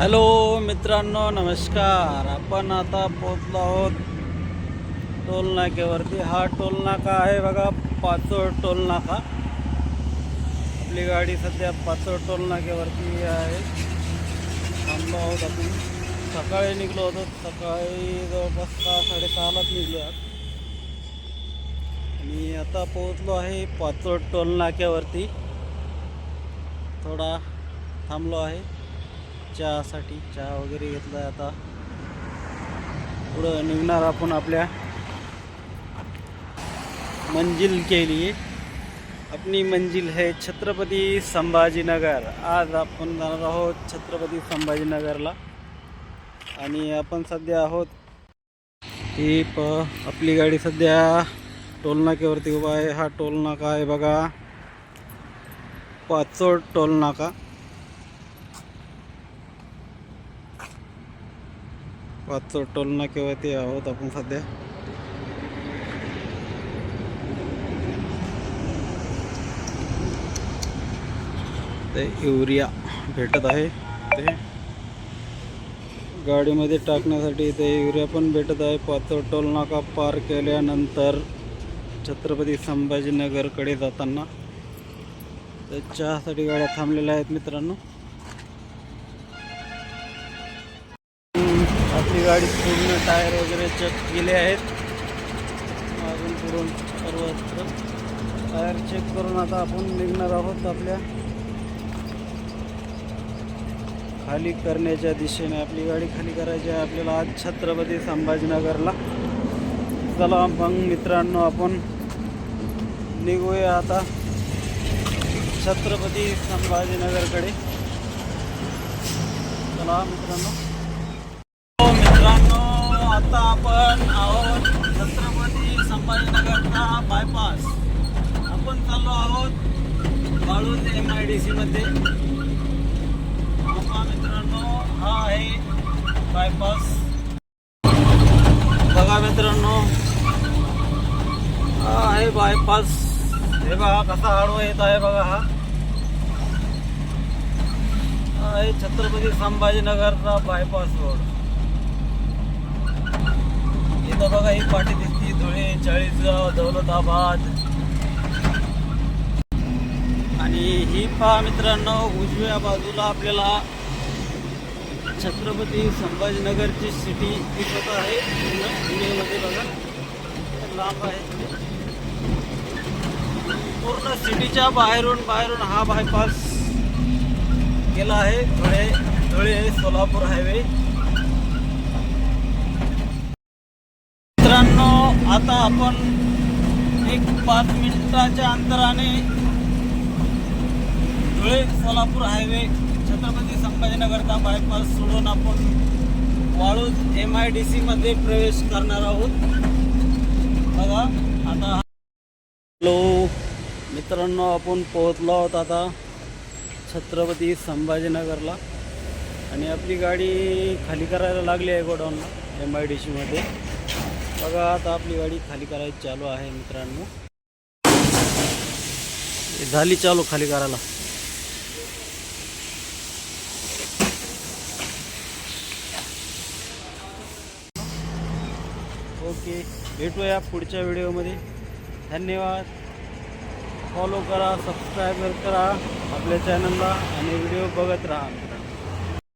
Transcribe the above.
Hello मित्रांनो नमस्कार. आपण आता पोचलो आहोत टोल नाक्यावरती हा टोलनाका आहे बघा पाचोड टोलनाका. आपली गाडी सध्या पाचोड टोल नाक्यावरती आहे. थांबलो आहोत आपण. सकाळी निघलो होतो. सकाळी जवळपास सहा साडेसहालाच निघलो आहोत. आणि आता पोहोचलो आहे पाचोड टोलनाक्यावरती. थोडा थांबलो आहे. चहासाठी चहा वगैरे घेतला आता. पुढं निघणार आपण आपल्या मंजिल के लिए अपनी मंजिल है छत्रपती संभाजीनगर. आज आपण जाणार आहोत छत्रपती संभाजीनगरला. आणि आपण सध्या आहोत ही प आपली गाडी सध्या टोल उभा आहे. हा टोलनाका आहे बघा. पाचोड टोलनाका. पाच टोलना किंवा ते आहोत आपण सध्या. ते युरिया भेटत आहे ते गाडीमध्ये टाकण्यासाठी ते युरिया पण भेटत आहे. पाचोड टोल नाका पार केल्यानंतर छत्रपती संभाजीनगरकडे जाताना. त्याच्यासाठी चहासाठी गाड्या थांबलेल्या आहेत मित्रांनो. आपली गाडी पूर्ण टायर वगैरे चेक केले आहेत. अजून पुरून सर्वत्र. टायर चेक करून आता आपण निघणार आहोत आपल्या. खाली करण्याच्या दिशेने आपली गाडी खाली करायची आहे आपल्याला आज छत्रपती संभाजीनगरला. चला मग मित्रांनो आपण निघूया आता छत्रपती संभाजीनगरकडे. चला मित्रांनो. आता आपण आहोत छत्रपती संभाजीनगरचा बायपास आपण चाललो आहोत वाळूज एम आय डी सीमध्ये मध्ये. मित्रांनो हा आहे बायपास बघा मित्रांनो हा आहे बायपास हे बघा कसा आडवा येत आहे बघा हा. हा आहे छत्रपती संभाजीनगरचा बायपास रोड इथं बघा ही पाठी दिसती धुळे चाळीसगाव दौलताबाद. आणि ही पहा मित्रांनो उजव्या बाजूला आपल्याला छत्रपती संभाजीनगरची सिटी दिसत आहे. पूर्ण पुण्यामध्ये बघा. लांब आहे. पूर्ण सिटीच्या बाहेरून बाहेरून हा बायपास केला आहे. धुळे धुळे सोलापूर हायवे मित्रांनो आता आपण एक पाच मिनिटाच्या अंतराने धुळे सोलापूर हायवे छत्रपती संभाजीनगरचा बायपास सोडून आपण वाळूज एम आय डी सीमध्ये प्रवेश करणार आहोत. बघा आता हॅलो मित्रांनो आपण पोहोचलो आहोत आता छत्रपती संभाजीनगरला. आणि आपली गाडी खाली करायला लागली आहे गोडाऊनला एम आय डी सीमध्ये बघा आपली गाडी खाली करायची चालू आहे मित्रांनो. चालू खाली करायला. ओके, भेटूया पुढच्या व्हिडिओमध्ये. धन्यवाद. फॉलो करा सबस्क्राईब करा चॅनलला आणि व्हिडिओ बघत राहा.